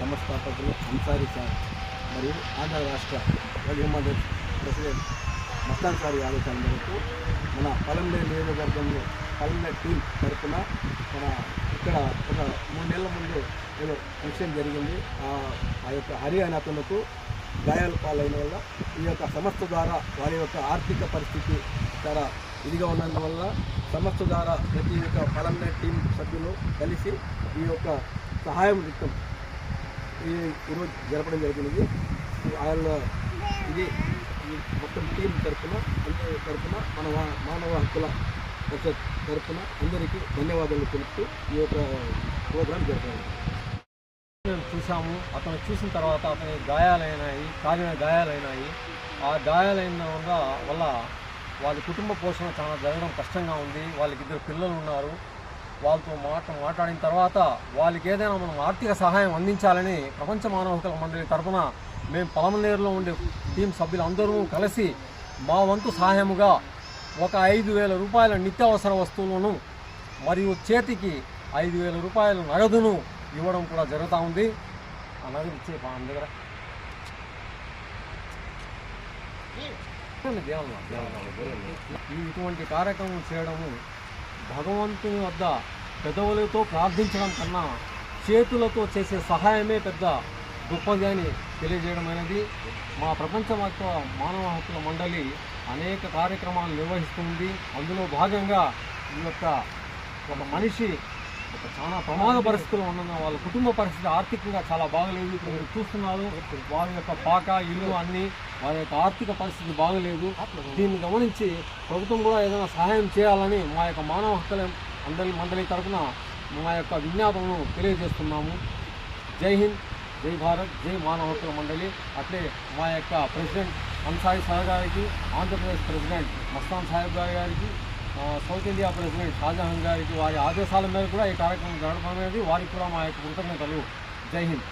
సంస్థాపకులు Ansari sir మరియు ఆంధ్ర రాష్ట్ర రఘుమద్ president Mastan sir ఆదేశాల మేరకు మన పలంనేరు నియోజకవర్గంలో పలంనేరు టీం తరఫున మన ఇక్కడ ఒక మూడు నెలల ముందు ఏదో ఫంక్షన్ జరిగింది. ఆ- ఆ యొక్క హరియాణతలకు గాయాల పాలైన వల్ల ఈ యొక్క సంస్థ ద్వారా వారి యొక్క ఆర్థిక పరిస్థితి చాలా ఇదిగా ఉన్నందువల్ల సంస్థ ద్వారా ప్రతి ఒక్క పలంనేరు టీం సభ్యులు కలిసి ఈ యొక్క సహాయం నిమిత్తం ఈ ఈరోజు జరపడం జరిగినది ఆయన ఇది మొత్తం టీం తరఫున అందరి తరఫున మన మానవ హక్కుల పరిషత్ తరఫున అందరికీ ధన్యవాదాలు తెలుపుతూ ఈ యొక్క ప్రోగ్రాం జరపడం మేము చూసాము అతను చూసిన తర్వాత అతని గాయాలైనాయి కాలిన గాయాలైనాయి. ఆ గాయాలైన వల్ల వాళ్ళ కుటుంబ పోషణ చాలా జరగడం కష్టంగా ఉంది. వాళ్ళకి ఇద్దరు పిల్లలు ఉన్నారు. వాళ్ళతో మాట మాట్లాడిన తర్వాత వాళ్ళకి ఏదైనా మనం ఆర్థిక సహాయం అందించాలని ప్రపంచ మానవ హక్కుల మండలి తరఫున మేము పలమనేరులో ఉండే టీం సభ్యులందరూ కలిసి మా వంతు సహాయముగా ఒక ఐదు వేల రూపాయల నిత్యావసర వస్తువులను మరియు చేతికి ఐదు వేల రూపాయల నగదును ఇవ్వడం కూడా జరుగుతూ ఉంది. ఆ నగదు ఇచ్చే మా దగ్గర. ఈ ఇటువంటి కార్యక్రమం చేయడము భగవంతుని వద్ద పెదవులతో ప్రార్థించడం కన్నా చేతులతో చేసే సహాయమే పెద్ద గొప్పది అని తెలియజేయడం అనేది మా ప్రపంచ మానవ హక్కుల మండలి అనేక కార్యక్రమాలు నిర్వహిస్తుంది అందులో భాగంగా ఈ యొక్క ఒక మనిషి చాలా ప్రమాద పరిస్థితులు ఉన్న వాళ్ళ కుటుంబ పరిస్థితి ఆర్థికంగా చాలా బాగలేదు. ఇప్పుడు మీరు చూస్తున్నారు వారి యొక్క పాక ఇల్లు అన్నీ వారి యొక్క ఆర్థిక పరిస్థితి బాగలేదు. దీన్ని గమనించి ప్రభుత్వం కూడా ఏదైనా సహాయం చేయాలని మా యొక్క మానవ హక్కుల అందరి మండలి తరఫున మా యొక్క విజ్ఞాపనను తెలియజేస్తున్నాము. జై హింద్ జై భారత్ జై మానవ హక్కుల మండలి. అట్లే మా యొక్క ప్రెసిడెంట్ అన్సాయి సార్ గారికి ఆంధ్రప్రదేశ్ ప్రెసిడెంట్ మస్తాన్ సాహెబ్ గారి గారికి సౌత్ ఇండియా ప్రెసిడెంట్ షాజహాన్ గారికి వారి ఆదేశాల మేరకు కూడా ఈ కార్యక్రమం జరగడం అనేది వారికి కూడా మా యొక్క కృతజ్ఞతలు. జై హింద్.